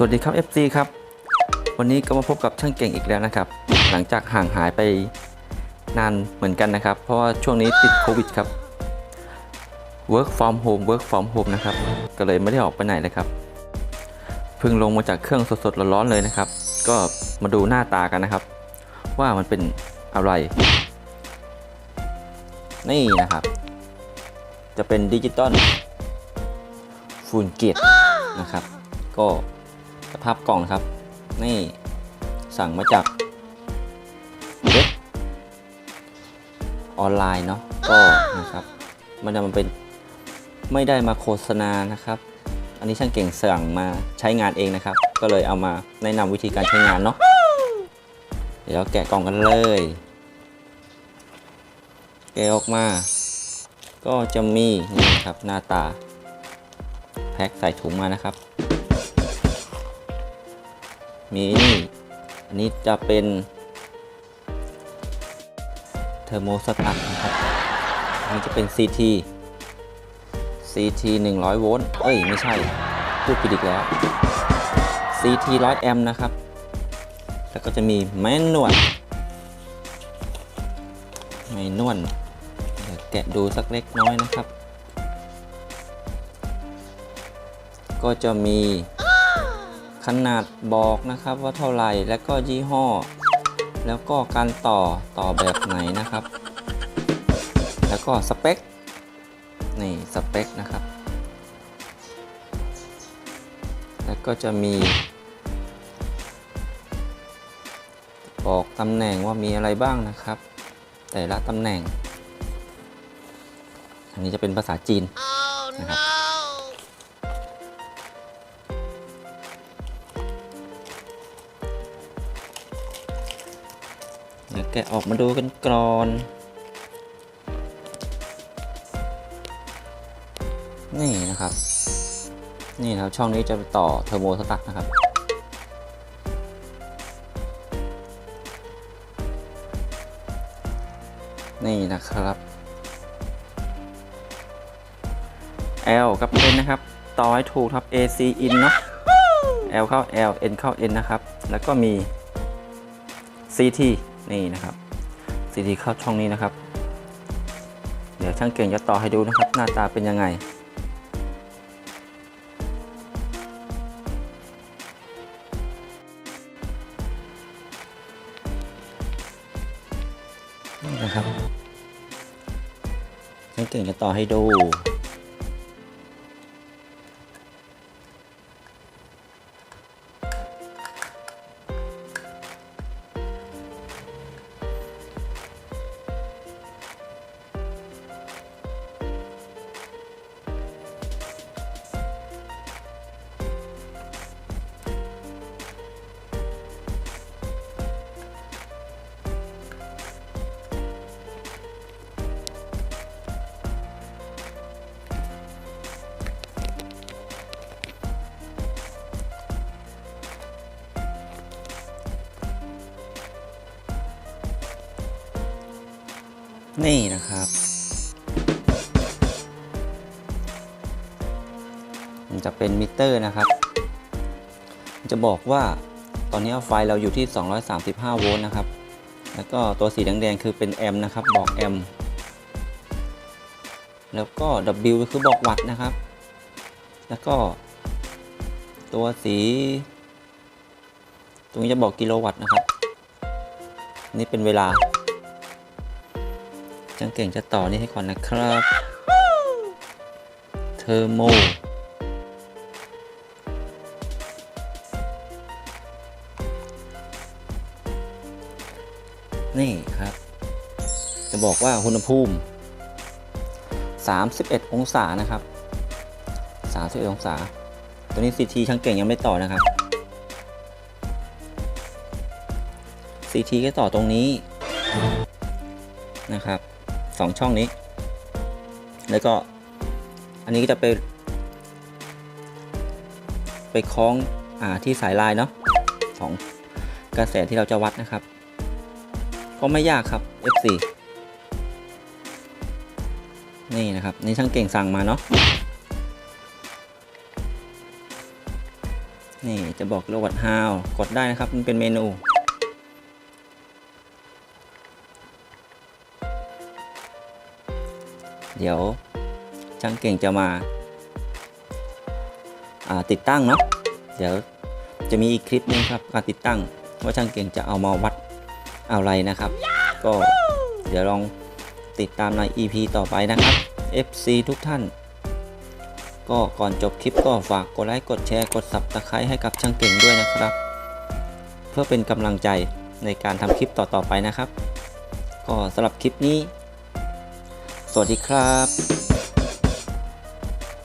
สวัสดีครับ FC ครับ วันนี้ก็มาพบกับช่างเก่งอีกแล้วนะครับ หลังจากห่างหายไปนานเหมือนกันนะครับ เพราะว่าช่วงนี้ติดโควิดครับ work from home work from home นะครับ ก็เลยไม่ได้ออกไปไหนเลยครับ เพิ่งลงมาจากเครื่องสดๆร้อนๆเลยนะครับ ก็มาดูหน้าตากันนะครับ ว่ามันเป็นอะไร นี่นะครับ จะเป็นดิจิตอลฟูลเกียรนะครับ ก็ สภาพกล่องนะครับ นี่สั่งมาจากเว็บออนไลน์เนาะก็นะครับ มันจะมันเป็นไม่ได้มาโฆษณานะครับ อันนี้ช่างเก่งสั่งมาใช้งานเองนะครับ ก็เลยเอามาแนะนำวิธีการใช้งานเนาะเดี๋ยวแกะกล่องกันเลย แกะออกมา ก็จะมีนี่ครับหน้าตา แพ็คใส่ถุงมานะครับ มีนี่อันนี้จะเป็นเทอร์โมสตัตนะครับอันนี้จะเป็น CT CT 100 โวลต์ เอ้ย ไม่ใช่ พูดผิดอีกแล้ว CT 100 แอมป์นะครับ แล้วก็จะมีแมนนวลแมนนวลแกะดูสักเล็กน้อยนะครับ ก็จะมี ขนาดบอกนะครับว่าเท่าไหร่แล้วก็ยี่ห้อ แล้วก็การต่อต่อแบบไหนนะครับ แล้วก็สเปคนี่สเปคนะครับ แล้วก็จะมี บอกตำแหน่งว่ามีอะไรบ้างนะครับ แต่ละตำแหน่ง อันนี้จะเป็นภาษาจีนนะครับ แกะออกมาดูกันก่อนนี่นะครับ นี่นะครับช่องนี้จะไปต่อเทอร์โมสตัตนะครับ นี่นะครับ L กับ N นะครับ ต่อให้ถูกครับ AC in เนาะ L เข้า L N เข้า N นะครับ แล้วก็มี CT นี่นะครับ CT เข้าช่องนี้นะครับ เดี๋ยวช่างเก่งจะต่อให้ดูนะครับ หน้าตาเป็นยังไงนี่นะครับช่างเก่งจะต่อให้ดู นี่นะครับ มันจะเป็นมิเตอร์นะครับ จะบอกว่าตอนนี้ไฟเราอยู่ที่ 235 โวลต์นะครับ แล้วก็ตัวสีแดงๆคือเป็นแอมป์นะครับ บอกแอมป์แล้วก็ W คือบอกวัตต์นะครับ แล้วก็ ตัวสี ตรงนี้จะบอกกิโลวัตต์นะครับ นี่เป็นเวลา จังเก่งจะต่อนี่ให้ก่อนนะครับ เทอร์โม นี่ครับ จะบอกว่าอุณหภูมิ 31 องศานะครับ 31 องศา ตัวนี้ CT ช่างเก่งยังไม่ต่อนะครับ CT ก็ต่อตรงนี้นะครับ สองช่องนี้ แล้วก็อันนี้ก็จะไป ไปคล้องอ่าที่สายลายเนาะของกระแสที่เราจะวัดนะครับ ก็ไม่ยากครับ F4 นี่นะครับ นี่ช่างเก่งสั่งมาเนาะนี่จะบอกรวัด how กดได้นะครับ มันเป็นเมนู เดี๋ยวช่างเก่งจะมาาติดตั้งเนาะเดี๋ยวจะมีอีกคลิปหนึงครับการติดตั้งว่าช่างเก่งจะเอามาวัดอะไรนะครับ ก็เดี๋ยวลองติดตามใน EP ต่อไปนะครับ FC ทุกท่าน ก็ก่อนจบคลิปก็ฝากกดไลค์กดแชร์กด Subscribe ให้กับช่างเก่งด้วยนะครับ เพื่อเป็นกำลังใจในการทำคลิปต่อๆไปนะครับ ก็สำหรับคลิปนี้ สวัสดีครับ